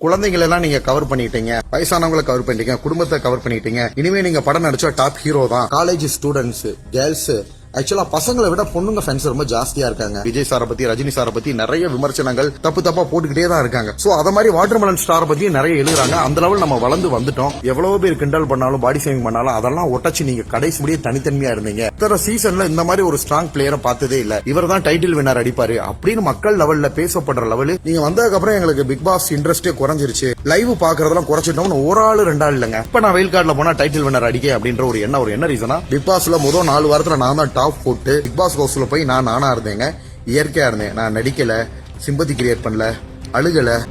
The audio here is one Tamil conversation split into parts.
குழந்தைங்களெல்லாம் நீங்க கவர் பண்ணிட்டீங்க. வயசானவங்களை கவர் பண்ணிட்டீங்க. குடும்பத்தை கவர் பண்ணிட்டீங்க. இனிமே நீங்க படம் நடிச்சா டாப் ஹீரோ தான். காலேஜ் ஸ்டூடெண்ட்ஸ் கேர்ள்ஸ் ஆக்சுவலா பசங்களை விட பொண்ணுங்க ஃபேன்ஸ் ரொம்ப ஜாஸ்தியா இருக்காங்க. விஜய் சாரை பத்தி ரஜினி சாரை பத்தி நிறைய விமர்சனங்கள் தப்பு தப்பா போட்டுக்கிட்டே தான் இருக்காங்க. சோ அத மாதிரி வாட்டர்மெலன் ஸ்டாரை பத்தி நிறைய எழுதுறாங்க. அந்த லெவல் நம்ம வளர்ந்து வந்துட்டோம். எவ்வளவு பேர் கிண்டல் பண்ணாலும் பாடி சேவிங் பண்ணாலும் அதெல்லாம் ஒட்டச்சு நீங்க கடைசி முடிய தனித்தன்மையா இருந்தீங்க. இத்தனை சீசன்ல இந்த மாதிரி ஒரு ஸ்ட்ராங் பிளேயரை பார்த்ததே இல்ல. இவர் தான் டைட்டில் வின்னர் அடிப்பாரு அப்படின்னு மக்கள் லெவல்ல பேசப்படுற லெவல் நீங்க வந்ததுக்கு அப்புறம் எங்களுக்கு பிக் பாஸ் இன்ட்ரெஸ்டே குறைஞ்சிருச்சு. லைவ் பாக்குறதெல்லாம் குறைச்சிட்டோம்னு ஒரு ஆளு ரெண்டு ஆள் இல்லங்க. இப்ப நான் வெயில் கார்டில் போனா டைட்டில் வின்னர் அடிக்க அப்படின்ற ஒரு என்ன ஒரு என்ன ரீசனா பிக் பாஸ்ல முதல் நாலு வாரத்துல நான் தான் டாப் போட்டு பிக் பாஸ் ஹவுஸ்ல போய் நான் நானா இருந்தேங்க. இயற்கையா இருந்தேன். நான் நடிக்கல சிம்பதி கிரியேட் பண்ணல அழுகல.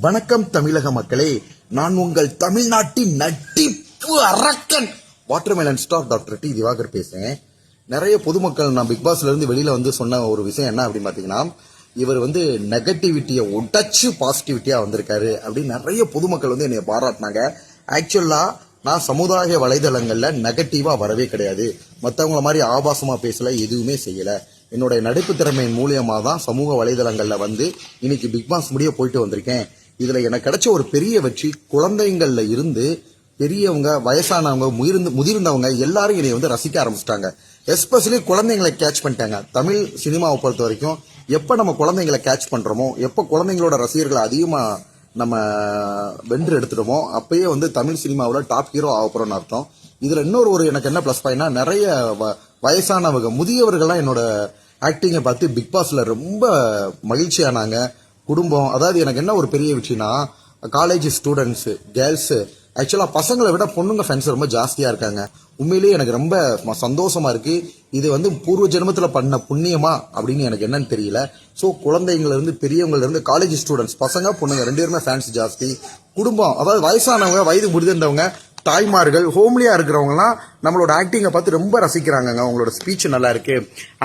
வணக்கம் தமிழக மக்களே. நான் உங்கள் தமிழ்நாட்டின் நட்டிப்பு அரக்கன் watermelon star doctor D Divakar பேசுறேன். நிறைய பொதுமக்கள் நான் பிக் பாஸ்ல இருந்து வெளியில வந்து சொன்ன ஒரு விஷயம் என்ன அப்படின்னு பாத்தீங்கன்னா இவர் வந்து நெகட்டிவிட்டியை உடச்சு பாசிட்டிவிட்டியா வந்திருக்காரு அப்படின்னு நிறைய பொதுமக்கள் வந்து என்னை பாராட்டினாங்க. ஆக்சுவலா நான் சமுதாய வலைதளங்களில் நெகட்டிவாக வரவே கிடையாது. மற்றவங்கள மாதிரி ஆபாசமாக பேசலை எதுவுமே செய்யலை. என்னுடைய நடிப்பு திறமையின் மூலியமாக தான் சமூக வலைதளங்களில் வந்து இன்னைக்கு பிக் பாஸ் முடிய போயிட்டு வந்திருக்கேன். இதில் எனக்கு கிடைச்ச ஒரு பெரிய வெற்றி குழந்தைங்களில் இருந்து பெரியவங்க வயசானவங்க முதிர்ந்து முதிர்ந்தவங்க எல்லாரும் இதை வந்து ரசிக்க ஆரம்பிச்சிட்டாங்க. எஸ்பெஷலி குழந்தைங்களை கேட்ச் பண்ணிட்டாங்க. தமிழ் சினிமாவை பொறுத்த வரைக்கும் எப்போ நம்ம குழந்தைங்களை கேட்ச் பண்ணுறோமோ எப்போ குழந்தைங்களோட ரசிகர்கள் அதிகமாக நம்ம வென்று எடுத்துடுவோம் அப்பயே வந்து தமிழ் சினிமாவில் டாப் ஹீரோ ஆக போகிறோன்னு அர்த்தம். இதில் இன்னொரு ஒரு எனக்கு என்ன ப்ளஸ் பாயிண்ட்னா நிறைய வ- வயசானவங்க முதியவர்கள்லாம் என்னோட ஆக்டிங்கை பார்த்து பிக் பாஸ்ல ரொம்ப மகிழ்ச்சியானாங்க. குடும்பம் அதாவது எனக்கு என்ன ஒரு பெரிய விஷயம்னா காலேஜ் ஸ்டூடெண்ட்ஸ் கேர்ள்ஸு ஆக்சுவலாக பசங்களை விட பொண்ணுங்க ஃபேன்ஸ் ரொம்ப ஜாஸ்தியாக இருக்காங்க. உண்மையிலேயே எனக்கு ரொம்ப சந்தோஷமாக சந்தோஷமா இருக்கு. இது வந்து பூர்வ ஜென்மத்தில் பண்ண புண்ணியமா அப்படின்னு எனக்கு என்னன்னு தெரியல. ஸோ குழந்தைங்கள்லேருந்து இருந்து இருந்து காலேஜ் ஸ்டூடெண்ட்ஸ் பசங்க பொண்ணுங்க ரெண்டு பேருமே ஃபேன்ஸ் ஜாஸ்தி. குடும்பம் அதாவது வயசானவங்க வயது முடிந்தவங்க தாய்மார்கள் ஹோம்லியாக இருக்கிறவங்கலாம் நம்மளோட ஆக்டிங்கை பார்த்து ரொம்ப ரசிக்கிறாங்கங்க. அவங்களோட ஸ்பீச் நல்லா இருக்கு.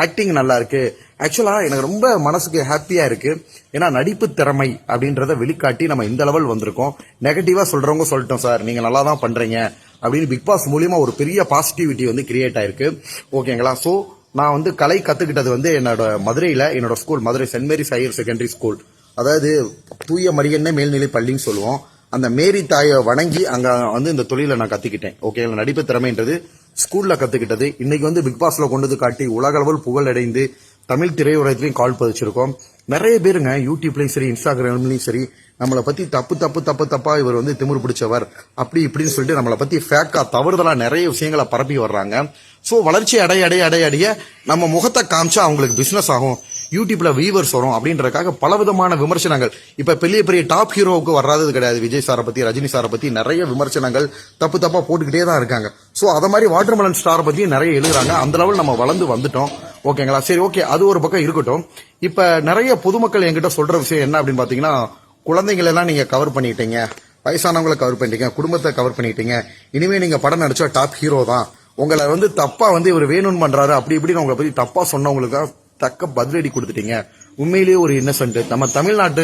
ஆக்டிங் நல்லா இருக்கு. ஆக்சுவலாக எனக்கு ரொம்ப மனசுக்கு ஹாப்பியாக இருக்கு. ஏன்னா நடிப்பு திறமை அப்படின்றத வெளிக்காட்டி நம்ம இந்த லெவல் வந்திருக்கோம். நெகட்டிவாக சொல்கிறவங்க சொல்லிட்டோம் சார் நீங்கள் நல்லா தான் பண்ணுறீங்க அப்படின்னு பிக் பாஸ் மூலியமா ஒரு பெரிய பாசிட்டிவிட்டி வந்து கிரியேட் ஆயிருக்கு. ஓகேங்களா? சோ நான் வந்து கலை கத்துக்கிட்டது வந்து என்னோட மதுரையில என்னோட school Madurai Saint Mary's higher secondary school அதாவது தூய மரியன்ன மேல்நிலை பள்ளின்னு சொல்லுவோம். அந்த மேரி தாயை வணங்கி அங்க வந்து இந்த தொழிலை நான் கத்துக்கிட்டேன். ஓகேங்களா? நடிப்பு திறமைன்றது ஸ்கூல்ல கத்துக்கிட்டது. இன்னைக்கு வந்து பிக் பாஸ்ல கொண்டு வந்து காட்டி உலக அளவில் தமிழ் திரையுலகத்திலையும் கால் பதிச்சிருக்கோம். நிறைய பேருங்க யூடியூப்லயும் சரி இன்ஸ்டாகிராம்லயும் சரி நம்மளை பத்தி தப்பு தப்பு தப்பு தப்பா இவர் வந்து திமிரு பிடிச்சவர் அப்படி இப்படின்னு சொல்லிட்டு நம்மளை பத்தி ஃபேக்கா தவறுதலா நிறைய விஷயங்களை பரப்பி வர்றாங்க. ஸோ வளர்ச்சி அடைய அடைய அடைய அடைய நம்ம முகத்தை காமிச்சா அவங்களுக்கு பிசினஸ் ஆகும். யூடியூப்ல வியூவர்ஸ் வரும் அப்படின்றதுக்காக பலவிதமான விமர்சனங்கள். இப்ப பெரிய பெரிய டாப் ஹீரோவுக்கு வராதது கிடையாது. விஜய் சாரை பத்தி ரஜினி சாரை பத்தி நிறைய விமர்சனங்கள் தப்பு தப்பா போட்டுக்கிட்டே தான் இருக்காங்க. ஸோ அதை மாதிரி வாட்டர்மெலன் ஸ்டாரை பத்தி நிறைய எழுதுறாங்க. அந்த லெவல் நம்ம வளர்ந்து வந்துட்டோம். ஓகேங்களா? சரி ஓகே. அது ஒரு பக்கம் இருக்கட்டும். இப்ப நிறைய பொதுமக்கள் என்கிட்ட சொல்ற விஷயம் என்ன அப்படின்னு பாத்தீங்கன்னா குழந்தைங்களை எல்லாம் நீங்க கவர் பண்ணிட்டீங்க. வயசானவங்களை கவர் பண்ணிட்டீங்க. குடும்பத்தை கவர் பண்ணிட்டீங்க. இனிமே நீங்க படம் நடிச்சா டாப் ஹீரோ தான். உங்களை வந்து தப்பா வந்து இவர் வேணும்னு பண்றாரு. அப்படி இப்படின்னு உங்களை பத்தி தப்பா சொன்னவங்களுக்கு தக்க பதிலடி கொடுத்துட்டீங்க. உண்மையிலேயே ஒரு இன்னசென்ட் நம்ம தமிழ்நாட்டு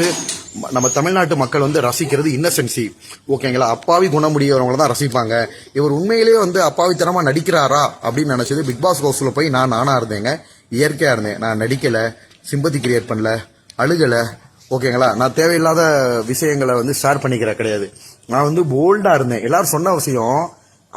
நம்ம தமிழ்நாட்டு மக்கள் வந்து ரசிக்கிறது இன்னசென்சி ஓகேங்களா அப்பாவி குணமுடியவங்களை தான் ரசிப்பாங்க. இவர் உண்மையிலேயே வந்து அப்பாவித்தனமாக நடிக்கிறாரா அப்படின்னு நினச்சது பிக் பாஸ் ஹவுஸில் போய் நான் நானாக இருந்தேங்க. இயற்கையாக இருந்தேன். நான் நடிக்கலை சிம்பதி கிரியேட் பண்ணல அழுகலை. ஓகேங்களா நான் தேவையில்லாத விஷயங்களை வந்து ஷேர் பண்ணிக்கிற கிடையாது. நான் வந்து போல்டாக இருந்தேன். எல்லாரும் சொன்ன விஷயம்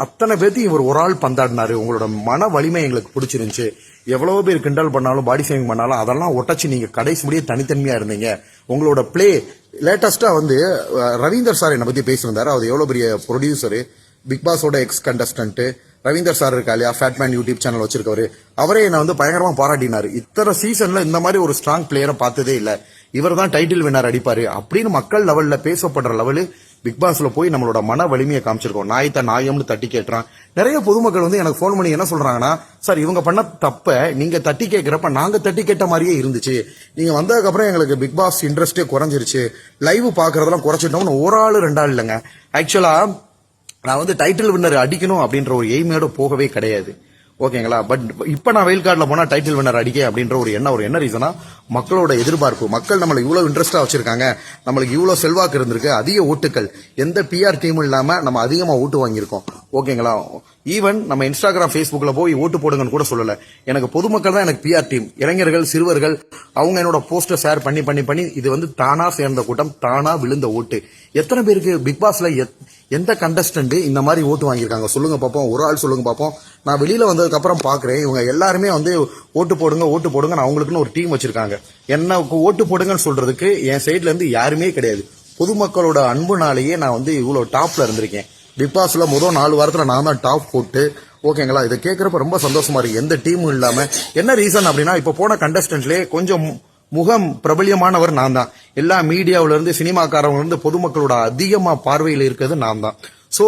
அத்தனை பேர்த்தையும் இவர் ஒரு ஆள் பந்தாடினாரு. உங்களோட மன வலிமை எங்களுக்கு பிடிச்சிருந்துச்சு. எவ்வளவு பேர் கிண்டல் பண்ணாலும் பாடி சேவிங் பண்ணாலும் அதெல்லாம் ஒட்டச்சு நீங்க கடைசி முடிய தனித்தன்மையா இருந்தீங்க. உங்களோட பிளே லேட்டஸ்டா வந்து ரவீந்தர் சார் என்னை பத்தி பேசியிருந்தாரு. அவர் எவ்வளவு பெரிய ப்ரொடியூசரு பிக் பாஸோட எக்ஸ் கண்டஸ்டன்ட் ரவீந்தர் சார் இருக்கா இல்லையா? ஃபேட்மேன் யூடியூப் சேனல் வச்சிருக்கவரு. அவரே என்னை வந்து பயங்கரமா பாராட்டினாரு. இத்தனை சீசன்ல இந்த மாதிரி ஒரு ஸ்ட்ராங் பிளேயரை பார்த்ததே இல்லை. இவர் தான் டைட்டில் வின்னர் அடிப்பாரு. அப்படின்னு மக்கள் லெவல்ல பேசப்படுற லெவலு பிக் பாஸ்ல போய் நம்மளோட மன வலிமையை காமிச்சிருக்கோம். நாயத்த நாயம்னு தட்டி கேட்டுறான். நிறைய பொதுமக்கள் வந்து எனக்கு ஃபோன் பண்ணி என்ன சொல்றாங்கன்னா சார் இவங்க பண்ண தப்ப நீங்க தட்டி கேட்கிறப்ப நாங்க தட்டி கேட்ட மாதிரியே இருந்துச்சு. நீங்க வந்ததுக்கு அப்புறம் எங்களுக்கு பிக் பாஸ் இன்ட்ரெஸ்டே குறைஞ்சிருச்சு. லைவ் பாக்குறதெல்லாம் குறைச்சிட்டோம்னு ஒரு ஆள் ரெண்டு ஆள் இல்லைங்க. ஆக்சுவலா நான் வந்து டைட்டில் வின்னர் அடிக்கணும் அப்படின்ற ஒரு எய்மையோட போகவே கிடையாது. ஓகேங்களா? பட் இப்ப நான் வெயில் கார்டில் போனா டைட்டில் வின்னர் அடிக்க அப்படின்ற ஒரு என்ன ஒரு என்ன ரீசனா மக்களோட எதிர்பார்ப்பு. மக்கள் நம்மளை இவ்வளோ இன்ட்ரெஸ்டாக வச்சிருக்காங்க. நம்மளுக்கு இவ்வளோ செல்வாக்கு இருந்திருக்கு. அதிக ஓட்டுகள் எந்த பிஆர் டீமும் இல்லாமல் நம்ம அதிகமாக ஓட்டு வாங்கியிருக்கோம். ஓகேங்களா? ஈவன் நம்ம இன்ஸ்டாகிராம் ஃபேஸ்புக்கில் போய் ஓட்டு போடுங்கன்னு கூட சொல்லலை. எனக்கு பொதுமக்கள் தான் எனக்கு பிஆர் டீம் இளைஞர்கள் சிறுவர்கள் அவங்க என்னோட போஸ்டர் ஷேர் பண்ணி பண்ணி பண்ணி இது வந்து தானா சேர்ந்த கூட்டம் தானா விழுந்த ஓட்டு. எத்தனை பேருக்கு பிக் பாஸ்ல எத்- எந்த கண்டஸ்டன்ட் இந்த மாதிரி ஓட்டு வாங்கியிருக்காங்க? சொல்லுங்க பார்ப்போம் ஒரு ஆள் சொல்லுங்க பார்ப்போம் நான் வெளியில வந்ததுக்கு அப்புறம் பாக்குறேன். இவங்க எல்லாருமே வந்து ஓட்டு போடுங்க ஓட்டு போடுங்க. நான் அவங்களுக்குன்னு ஒரு டீம் வச்சிருக்காங்க. என்ன ஓட்டு போடுங்கன்னு சொல்றதுக்கு என் சைட்ல இருந்து யாருமே கிடையாது. பொதுமக்களோட அன்புனாலேயே நான் வந்து இவ்வளவு டாப்ல இருந்திருக்கேன். பிக் பாஸ்ல முதல் நாலு வாரத்துல நான் தான் டாப் போட்டு ஓகேங்களா இதை கேட்கறப்ப ரொம்ப சந்தோஷமா இருக்கு. எந்த டீமும் இல்லாம என்ன ரீசன் அப்படின்னா இப்ப போன கண்டஸ்டன்ட்லேயே கொஞ்சம் முகம் பிரபல்யமானவர் நான் தான். எல்லா மீடியாவில இருந்து சினிமாக்காரவங்க இருந்து பொதுமக்களோட அதிகமா பார்வையில் இருக்கிறது நான் தான். சோ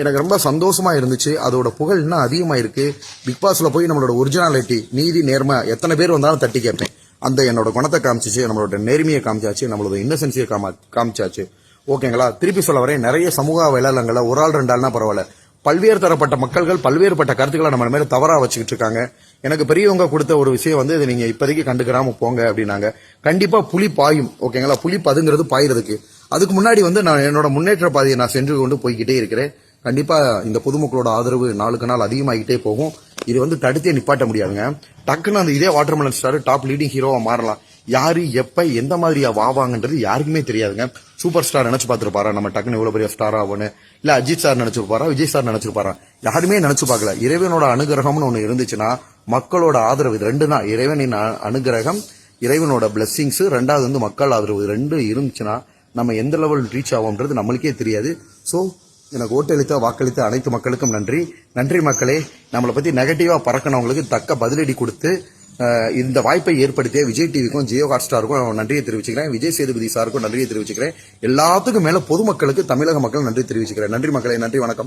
எனக்கு ரொம்ப சந்தோஷமா இருந்துச்சு. அதோட புகழ் இன்னும் அதிகமா இருக்கு பிக் பாஸ்ல போய் நம்மளோட ஒரிஜினாலிட்டி நீதி நேர்மை எத்தனை பேர் வந்தாலும் தட்டி கேட்பேன். அந்த என்னோட குணத்தை காமிச்சிச்சு நம்மளோட நேர்மையை காமிச்சாச்சு நம்மளோட இன்னசென்சியை காமா காமிச்சாச்சு. ஓகேங்களா திருப்பி சொல்ல வரேன் நிறைய சமூக வலைதளங்களை ஒரு ஆள் ரெண்டு ஆள்னா பரவாயில்ல. பல்வேறு தரப்பட்ட மக்கள்கள் பல்வேறுபட்ட கருத்துக்களை நம்ம மேல தவறா வச்சுக்கிட்டு இருக்காங்க. எனக்கு பெரியவங்க கொடுத்த ஒரு விஷயம் வந்து இதை நீங்க இப்போதைக்கு கண்டுக்கிறாம போங்க அப்படின்னாங்க. கண்டிப்பா புலி பாயும் ஓகேங்களா? புலி பதுங்கிறது பாயிறதுக்கு. அதுக்கு முன்னாடி வந்து நான் என்னோட முன்னேற்ற பாதையை நான் சென்று கொண்டு போய்கிட்டே இருக்கிறேன். கண்டிப்பா இந்த பொதுமக்களோட ஆதரவு நாளுக்கு நாள் அதிகமாகிட்டே போகும். இது வந்து தடுத்தே நிப்பாட்ட முடியாதுங்க. டக்குன்னு அந்த இதே வாட்டர்மெலன் ஸ்டார் டாப் லீடிங் ஹீரோவா மாறலாம். யாரு எப்ப எந்த மாதிரியா வாவாங்கன்றது யாருக்குமே தெரியாதுங்க. சூப்பர் ஸ்டார் நினைச்சு பார்த்துருப்பாரா? நம்ம டக்குன்னு இவ்வளவு பெரிய ஸ்டார் ஆகும்னு இல்ல அஜித் சார் நினைச்சிருப்பாரா விஜய் சார் நினைச்சிருப்பாரா யாருமே நினைச்சு பார்க்கல. இறைவனோட அனுகிரகம்னு ஒண்ணு இருந்துச்சுன்னா மக்களோட ஆதரவு இது ரெண்டு தான் இறைவனின் அனுகிரகம் இறைவனோட பிளஸ்ஸிங்ஸ் ரெண்டாவது வந்து மக்கள் ஆதரவு. ரெண்டு இருந்துச்சுன்னா நம்ம எந்த லெவல் ரீச் ஆகும்ன்றது நம்மளுக்கே தெரியாது. ஸோ எனக்கு ஓட்டளித்த வாக்களித்த அனைத்து மக்களுக்கும் நன்றி. நன்றி மக்களே. நம்மளை பத்தி நெகட்டிவா பறக்கினவங்களுக்கு தக்க பதிலடி கொடுத்து இந்த வாய்ப்பை ஏற்படுத்திய விஜய் டிவிக்கும் ஜியோ ஹாட் ஸ்டாருக்கும் நன்றியை தெரிவிச்சுக்கிறேன். விஜய் சேதுபதி சாருக்கும் நன்றியை தெரிவிச்சுக்கிறேன். எல்லாத்துக்கும் மேல பொதுமக்களுக்கு தமிழக மக்கள் நன்றி தெரிவிச்சுக்கிறேன். நன்றி மக்களே நன்றி வணக்கம்.